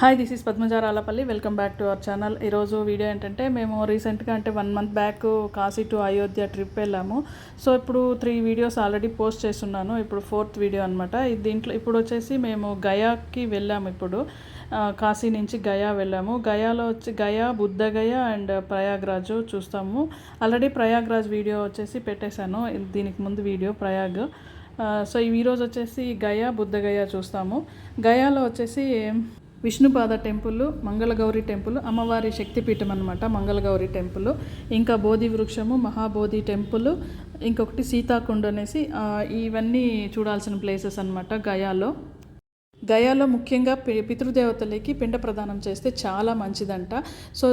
Hi this is Padmajaralapalli welcome back to our channel ఈరోజు video ఏంటంటే మేము రీసెంట్గా అంటే one month back Kashi to Ayodhya trip వెళ్ళాము. సో ఇప్పుడు త్రీ వీడియోస్ ఆల్రెడీ పోస్ట్ చేస్తున్నాను. ఇప్పుడు ఫోర్త్ వీడియో అనమాట దీంట్లో ఇప్పుడు వచ్చేసి మేము గయాకి వెళ్ళాము ఇప్పుడు. కాశీ నుంచి గయా వెళ్ళాము. గయాలో వచ్చి గయా బుద్ధగయ అండ్ ప్రయాగ్రాజ్ చూస్తాము. ఆల్రెడీ ప్రయాగ్రాజ్ వీడియో వచ్చేసి పెట్టేశాను. దీనికి ముందు వీడియో ప్రయాగ్. సో ఈరోజు వచ్చేసి గయా బుద్ధగయ చూస్తాము. గయాలో వచ్చేసి విష్ణుపాద టెంపుల్ మంగళగౌరి టెంపుల్ అమ్మవారి శక్తిపీఠం అనమాట మంగళగౌరి టెంపుల్. ఇంకా బోధి వృక్షము మహాబోధి టెంపుల్ ఇంకొకటి సీతాకుండ అనేసి ఇవన్నీ చూడాల్సిన ప్లేసెస్ అనమాట గయాలో. గయాలో ముఖ్యంగా పితృదేవతలకి పిండ ప్రదానం చేస్తే చాలా మంచిదంట. సో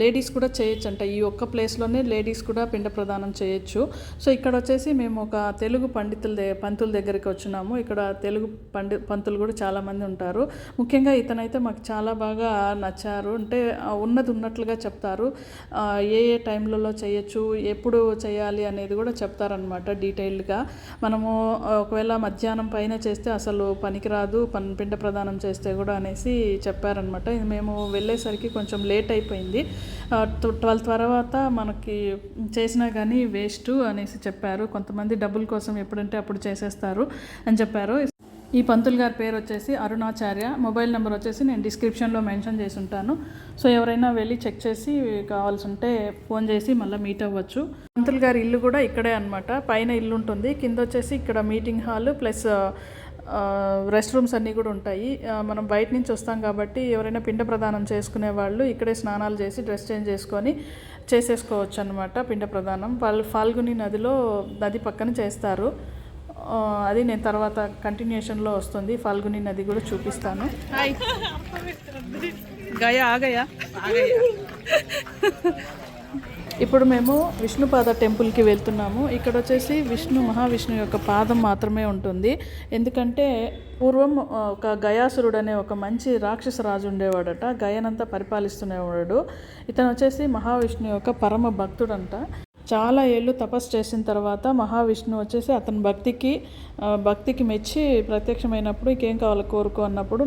లేడీస్ కూడా చేయొచ్చు అంట ఈ ఒక్క ప్లేస్లోనే లేడీస్ కూడా పిండ ప్రదానం చేయొచ్చు. సో ఇక్కడ వచ్చేసి మేము ఒక తెలుగు పండితుల దే పంతుల దగ్గరికి వచ్చినాము. ఇక్కడ తెలుగు పండి పంతులు కూడా చాలామంది ఉంటారు. ముఖ్యంగా ఇతనైతే మాకు చాలా బాగా నచ్చారు. అంటే ఉన్నది ఉన్నట్లుగా చెప్తారు. ఏ ఏ టైంలలో చేయొచ్చు ఎప్పుడు చేయాలి అనేది కూడా చెప్తారనమాట డీటెయిల్డ్గా. మనము ఒకవేళ మధ్యాహ్నం పైన చేస్తే అసలు పనికిరాదు. పని పిండ ప్రదానం చేస్తే కూడా అనేసి చెప్పారనమాట ఇది మేము వెళ్ళేసరికి కొంచెం లేట్ అయిపోయింది. ట్వెల్వ్ తర్వాత మనకి చేసినా కానీ వేస్ట్ అనేసి చెప్పారు. కొంతమంది డబ్బుల కోసం ఎప్పుడంటే అప్పుడు చేసేస్తారు అని చెప్పారు. ఈ పంతులు గారి పేరు వచ్చేసి అరుణాచార్య. మొబైల్ నెంబర్ వచ్చేసి నేను డిస్క్రిప్షన్లో మెన్షన్ చేసి ఉంటాను సో ఎవరైనా వెళ్ళి చెక్ చేసి కావాల్సి ఉంటే ఫోన్ చేసి మళ్ళీ మీట్ అవ్వచ్చు. పంతులు గారి ఇల్లు కూడా ఇక్కడే అనమాట పైన ఇల్లు ఉంటుంది కింద వచ్చేసి ఇక్కడ meeting hall plus rest rooms అన్నీ కూడా ఉంటాయి. మనం బయట నుంచి వస్తాం కాబట్టి ఎవరైనా పిండ ప్రదానం చేసుకునే వాళ్ళు ఇక్కడే స్నానాలు చేసి డ్రెస్ చేంజ్ చేసుకొని చేసేసుకోవచ్చు అనమాట పిండ ప్రదానం. వాళ్ళు ఫాల్గుని నదిలో నది పక్కన చేస్తారు. అది నేను తర్వాత కంటిన్యూషన్లో వస్తుంది. ఫాల్గుని నది కూడా చూపిస్తాను. గయా ఆగయా. ఇప్పుడు మేము విష్ణుపాద టెంపుల్కి వెళ్తున్నాము. ఇక్కడ వచ్చేసి విష్ణు మహావిష్ణు యొక్క పాదం మాత్రమే ఉంటుంది. ఎందుకంటే పూర్వం ఒక గయాసురుడు అనే ఒక మంచి రాక్షస రాజు ఉండేవాడట. గయనంతా పరిపాలిస్తునేవాడు. ఇతను వచ్చేసి మహావిష్ణు యొక్క పరమ భక్తుడంట. చాలా ఏళ్ళు తపస్సు చేసిన తర్వాత మహావిష్ణువు వచ్చేసి అతని భక్తికి భక్తికి మెచ్చి ప్రత్యక్షమైనప్పుడు ఇంకేం కావాలో కోరుకో అన్నప్పుడు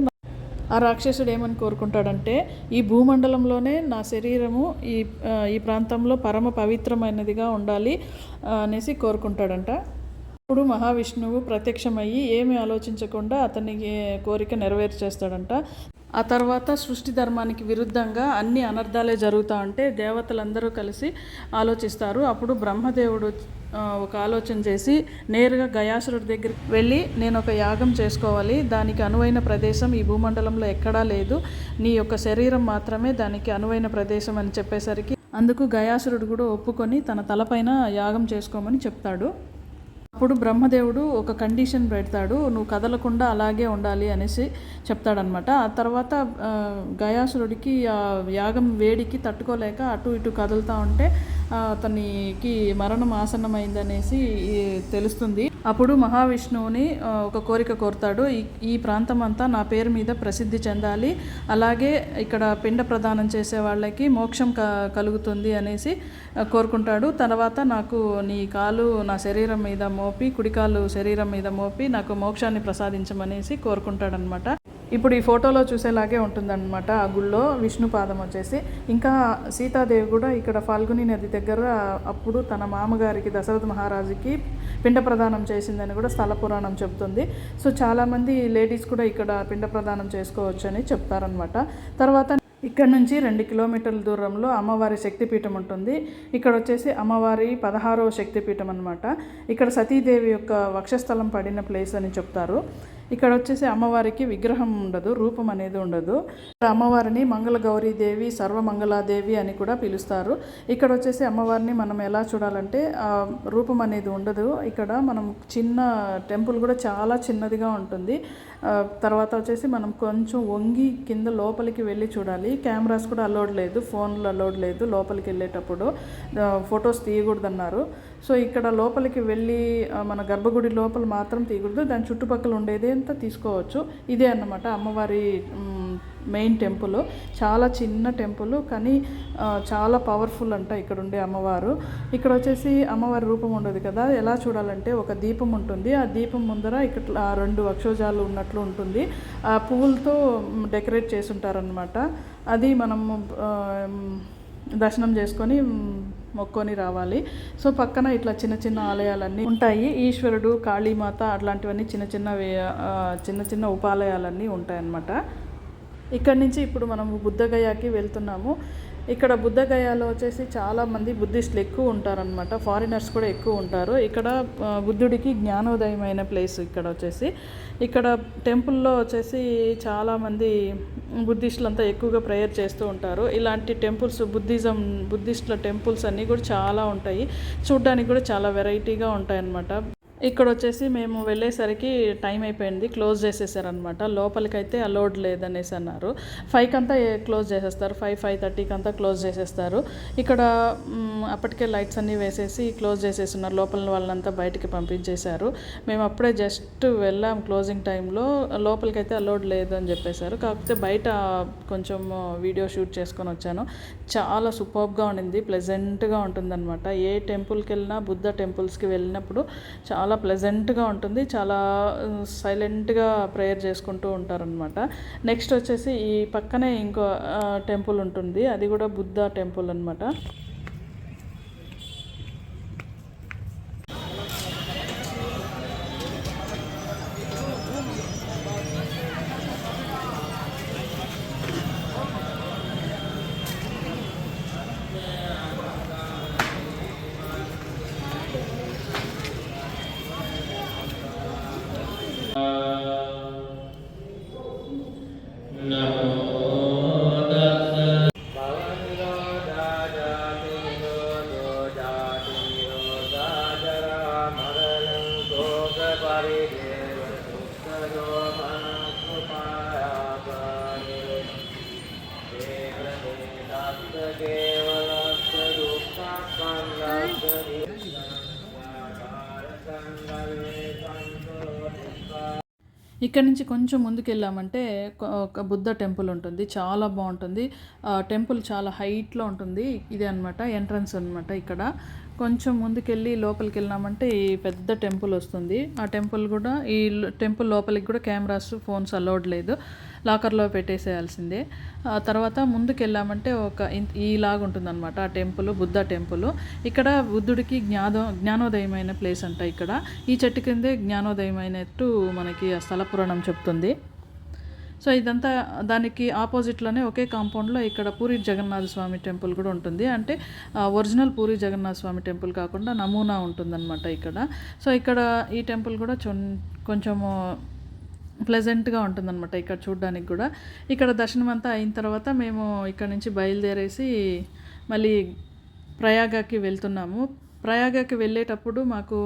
ఆ రాక్షసుడు ఏమని కోరుకుంటాడంటే ఈ భూమండలంలోనే నా శరీరము ఈ ఈ ప్రాంతంలో పరమ పవిత్రమైనదిగా ఉండాలి అనేసి కోరుకుంటాడంట. అప్పుడు మహావిష్ణువు ప్రత్యక్షమయ్యి ఏమి ఆలోచించకుండా అతనికి కోరిక నెరవేర్చేస్తాడంట. ఆ తర్వాత సృష్టి ధర్మానికి విరుద్ధంగా అన్ని అనర్థాలే జరుగుతా ఉంటే దేవతలందరూ కలిసి ఆలోచిస్తారు. అప్పుడు బ్రహ్మదేవుడు ఒక ఆలోచన చేసి నేరుగా గయాసురుడి దగ్గరికి వెళ్ళి నేను ఒక యాగం చేసుకోవాలి. దానికి అనువైన ప్రదేశం ఈ భూమండలంలో ఎక్కడా లేదు. నీ యొక్క శరీరం మాత్రమే దానికి అనువైన ప్రదేశం అని చెప్పేసరికి అందుకు గయాసురుడు కూడా ఒప్పుకొని తన తలపైన యాగం చేసుకోమని చెప్తాడు. అప్పుడు బ్రహ్మదేవుడు ఒక కండిషన్ పెడతాడు నువ్వు కదలకుండా అలాగే ఉండాలి అనేసి చెప్తాడనమాట ఆ తర్వాత గయాసురుడికి ఆ యాగం వేడికి తట్టుకోలేక అటు ఇటు కదులుతూ ఉంటే అతనికి మరణం ఆసన్నమైందనేసి తెలుస్తుంది. అప్పుడు మహావిష్ణువుని ఒక కోరిక కోరుతాడు. ఈ ఈ ప్రాంతం అంతా నా పేరు మీద ప్రసిద్ధి చెందాలి. అలాగే ఇక్కడ పిండ ప్రదానం చేసే వాళ్ళకి మోక్షం క కలుగుతుంది అనేసి కోరుకుంటాడు. తర్వాత నాకు నీ కాలు నా శరీరం మీద మోపి కుడికాలు శరీరం మీద మోపి నాకు మోక్షాన్ని ప్రసాదించమనేసి కోరుకుంటాడనమాట. ఇప్పుడు ఈ ఫోటోలో చూసేలాగే ఉంటుందన్నమాట. ఆ గుళ్ళో విష్ణు పాదం వచ్చేసి. ఇంకా సీతాదేవి కూడా ఇక్కడ ఫాల్గుని నది దగ్గర అప్పుడు తన మామగారికి దశరథ మహారాజుకి పిండ ప్రదానం చేసిందని కూడా స్థల పురాణం చెప్తుంది సో చాలామంది లేడీస్ కూడా ఇక్కడ పిండ ప్రదానం చేసుకోవచ్చు అని చెప్తారనమాట తర్వాత ఇక్కడ నుంచి రెండు కిలోమీటర్ల దూరంలో అమ్మవారి శక్తిపీఠం ఉంటుంది. ఇక్కడ వచ్చేసి అమ్మవారి పదహారవ శక్తిపీఠం అనమాట ఇక్కడ సతీదేవి యొక్క వక్షస్థలం పడిన ప్లేస్ అని చెప్తారు. ఇక్కడ వచ్చేసి అమ్మవారికి విగ్రహం ఉండదు రూపం అనేది ఉండదు. ఇక్కడ అమ్మవారిని మంగళగౌరీదేవి సర్వమంగళాదేవి అని కూడా పిలుస్తారు. ఇక్కడ వచ్చేసి అమ్మవారిని మనం ఎలా చూడాలంటే రూపం అనేది ఉండదు. ఇక్కడ మనం చిన్న టెంపుల్ కూడా చాలా చిన్నదిగా ఉంటుంది. తర్వాత వచ్చేసి మనం కొంచెం వంగి కింద లోపలికి వెళ్ళి చూడాలి. కెమెరాస్ కూడా అలౌడ్ లేదు ఫోన్లు అలౌడ్ లేదు లోపలికి వెళ్ళేటప్పుడు. ఫొటోస్ తీయకూడదన్నారు. సో ఇక్కడ లోపలికి వెళ్ళి మన గర్భగుడి లోపల మాత్రం తీయకూడదు. దాని చుట్టుపక్కల ఉండేది అంతా తీసుకోవచ్చు. ఇదే అన్నమాట అమ్మవారి మెయిన్ టెంపుల్. చాలా చిన్న టెంపుల్ కానీ చాలా పవర్ఫుల్ అంట ఇక్కడ ఉండే అమ్మవారు. ఇక్కడ వచ్చేసి అమ్మవారి రూపం ఉండదు కదా. ఎలా చూడాలంటే ఒక దీపం ఉంటుంది. ఆ దీపం ముందర ఇక్కడ రెండు అక్షోజాలు ఉన్నట్లు ఉంటుంది. ఆ పువ్వులతో డెకరేట్ చేసి ఉంటారనమాట అది మనము దర్శనం చేసుకొని మొక్కొని రావాలి. సో పక్కన ఇట్లా చిన్న చిన్న ఆలయాలన్నీ ఉంటాయి. ఈశ్వరుడు కాళీమాత అట్లాంటివన్నీ చిన్న చిన్న చిన్న చిన్న ఉపాలయాలన్నీ ఉంటాయన్నమాట. ఇక్కడి నుంచి ఇప్పుడు మనము బుద్ధగయాకి వెళ్తున్నాము. ఇక్కడ బుద్ధగయాలో వచ్చేసి చాలామంది బుద్ధిస్టులు ఎక్కువ ఉంటారనమాట ఫారినర్స్ కూడా ఎక్కువ ఉంటారు. ఇక్కడ బుద్ధుడికి జ్ఞానోదయమైన ప్లేస్ ఇక్కడ వచ్చేసి. ఇక్కడ టెంపుల్లో వచ్చేసి చాలామంది బుద్ధిస్టులు అంతా ఎక్కువగా ప్రేయర్ చేస్తూ ఉంటారు. ఇలాంటి టెంపుల్స్ బుద్ధిజం బుద్ధిస్టుల టెంపుల్స్ అన్నీ కూడా చాలా ఉంటాయి. చూడ్డానికి కూడా చాలా వెరైటీగా ఉంటాయన్నమాట. ఇక్కడ వచ్చేసి మేము వెళ్ళేసరికి టైం అయిపోయింది క్లోజ్ చేసేసారనమాట లోపలికైతే అలౌడ్ లేదనేసి అన్నారు. ఫైవ్కి అంతా క్లోజ్ చేసేస్తారు? ఫైవ్ ఫైవ్ థర్టీకి అంతా క్లోజ్ చేసేస్తారు. ఇక్కడ అప్పటికే లైట్స్ అన్నీ వేసేసి క్లోజ్ చేసేస్తున్నారు. లోపల వాళ్ళంతా బయటికి పంపించేశారు. మేము అప్పుడే జస్ట్ వెళ్ళాం క్లోజింగ్ టైంలో. లోపలికైతే అలౌడ్ లేదు అని చెప్పేశారు. కాకపోతే బయట కొంచెం వీడియో షూట్ చేసుకొని వచ్చాను. చాలా సూపర్గా ఉండింది ప్లెజెంట్గా ఉంటుందన్నమాట. ఏ టెంపుల్కి వెళ్ళినా బుద్ధ టెంపుల్స్కి వెళ్ళినప్పుడు చాలా చాలా ప్లెజెంట్గా ఉంటుంది. చాలా సైలెంట్గా ప్రేయర్ చేసుకుంటూ ఉంటారనమాట నెక్స్ట్ వచ్చేసి ఈ పక్కనే ఇంకో టెంపుల్ ఉంటుంది. అది కూడా బుద్ధ టెంపుల్ అనమాట Uh... ఇక్కడ నుంచి కొంచెం ముందుకెళ్ళామంటే ఒక బుద్ధ టెంపుల్ ఉంటుంది. చాలా బాగుంటుంది. టెంపుల్ చాలా హైట్లో ఉంటుంది. ఇదే అనమాట ఎంట్రన్స్ అనమాట ఇక్కడ. కొంచెం ముందుకెళ్ళి లోపలికి వెళ్ళినామంటే ఈ పెద్ద టెంపుల్ వస్తుంది. ఆ టెంపుల్ కూడా ఈ టెంపుల్ లోపలికి కూడా కెమెరాస్ ఫోన్స్ అలౌడ్ లేదు. లాకర్లో పెట్టేసేయాల్సిందే. ఆ తర్వాత ముందుకు వెళ్ళామంటే ఒక ఇంత ఈలాగా ఉంటుందన్నమాట ఆ టెంపుల్ బుద్ధ టెంపుల్. ఇక్కడ బుద్ధుడికి జ్ఞానో జ్ఞానోదయమైన ప్లేస్ అంట ఇక్కడ. ఈ చెట్టు కిందే జ్ఞానోదయమైనట్టు మనకి ఆ స్థల పురాణం చెప్తుంది. సో ఇదంతా దానికి ఆపోజిట్లోనే ఒకే కాంపౌండ్లో ఇక్కడ పూరి జగన్నాథ స్వామి టెంపుల్ కూడా ఉంటుంది. అంటే ఒరిజినల్ పూరి జగన్నాథ స్వామి టెంపుల్ కాకుండా నమూనా ఉంటుందన్నమాట ఇక్కడ. సో ఇక్కడ ఈ టెంపుల్ కూడా చొన్- కొంచెము ప్లెజెంట్గా ఉంటుందన్నమాట ఇక్కడ చూడడానికి కూడా. ఇక్కడ దర్శనం అంతా అయిన తర్వాత మేము ఇక్కడ నుంచి బయలుదేరేసి మళ్ళీ ప్రయాగకి వెళ్తున్నాము. ప్రయాగకి వెళ్ళేటప్పుడు మాకు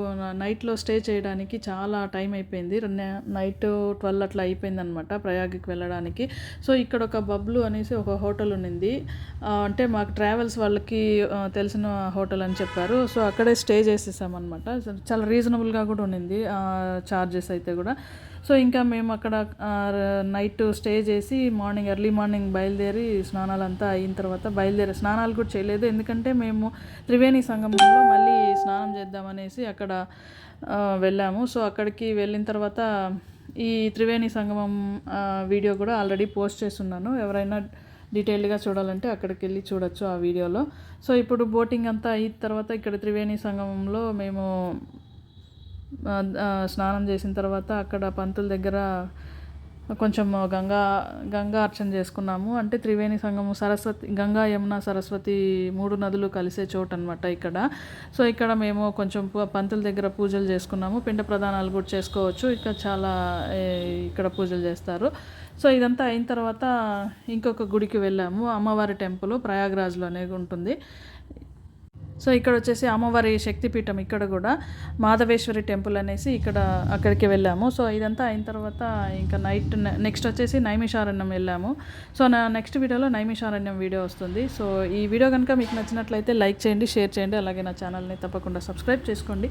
నైట్లో స్టే చేయడానికి చాలా టైం అయిపోయింది. నైట్ ట్వెల్వ్ అట్లా అయిపోయింది అనమాట ప్రయాగకి వెళ్ళడానికి. సో ఇక్కడ ఒక బబ్లు అనేసి ఒక హోటల్ ఉన్నింది. అంటే మాకు ట్రావెల్స్ వాళ్ళకి తెలిసిన హోటల్ అని చెప్పారు. సో అక్కడే స్టే చేసేసామన్నమాట చాలా రీజనబుల్గా కూడా ఉన్నింది చార్జెస్ అయితే కూడా. సో ఇంకా మేము అక్కడ నైట్ స్టే చేసి మార్నింగ్ ఎర్లీ మార్నింగ్ బయలుదేరి స్నానాలంతా అయిన తర్వాత బయలుదేరి స్నానాలు కూడా చేయలేదు. ఎందుకంటే మేము త్రివేణి సంగమంలో మళ్ళీ స్నానం చేద్దామనేసి అక్కడ వెళ్ళాము. సో అక్కడికి వెళ్ళిన తర్వాత ఈ త్రివేణి సంగమం వీడియో కూడా ఆల్రెడీ పోస్ట్ చేస్తున్నాను. ఎవరైనా డీటెయిల్డ్గా చూడాలంటే అక్కడికి వెళ్ళి చూడొచ్చు ఆ వీడియోలో. సో ఇప్పుడు బోటింగ్ అంతా అయిన తర్వాత ఇక్కడ త్రివేణి సంగమంలో మేము స్నానం చేసిన తర్వాత అక్కడ పంతుల దగ్గర కొంచెం గంగా గంగా అర్చన చేసుకున్నాము. అంటే త్రివేణి సంగము సరస్వతి గంగా యమున సరస్వతి మూడు నదులు కలిసే చోటు అనమాట ఇక్కడ. సో ఇక్కడ మేము కొంచెం ప- పంతుల దగ్గర పూజలు చేసుకున్నాము. పిండ ప్రదానాలు కూడా చేసుకోవచ్చు. ఇక్కడ చాలా ఇక్కడ పూజలు చేస్తారు. సో ఇదంతా అయిన తర్వాత ఇంకొక గుడికి వెళ్ళాము. అమ్మవారి టెంపుల్ ప్రయాగ్రాజ్లోనే ఉంటుంది. సో ఇక్కడ వచ్చేసి అమ్మవారి శక్తిపీఠం ఇక్కడ కూడా మాధవేశ్వరి టెంపుల్ అనేసి ఇక్కడ అక్కడికి వెళ్ళాము. సో ఇదంతా అయిన తర్వాత ఇంకా నైట్ నెక్స్ట్ వచ్చేసి నైమిషారణ్యం వెళ్ళాము. సో నా నెక్స్ట్ వీడియోలో నైమిషారణ్యం వీడియో వస్తుంది. సో ఈ వీడియో కనుక మీకు నచ్చినట్లయితే లైక్ చేయండి షేర్ చేయండి అలాగే నా ఛానల్ని తప్పకుండా సబ్స్క్రైబ్ చేసుకోండి.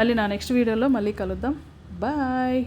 మళ్ళీ నా నెక్స్ట్ వీడియోలో మళ్ళీ కలుద్దాం. బాయ్!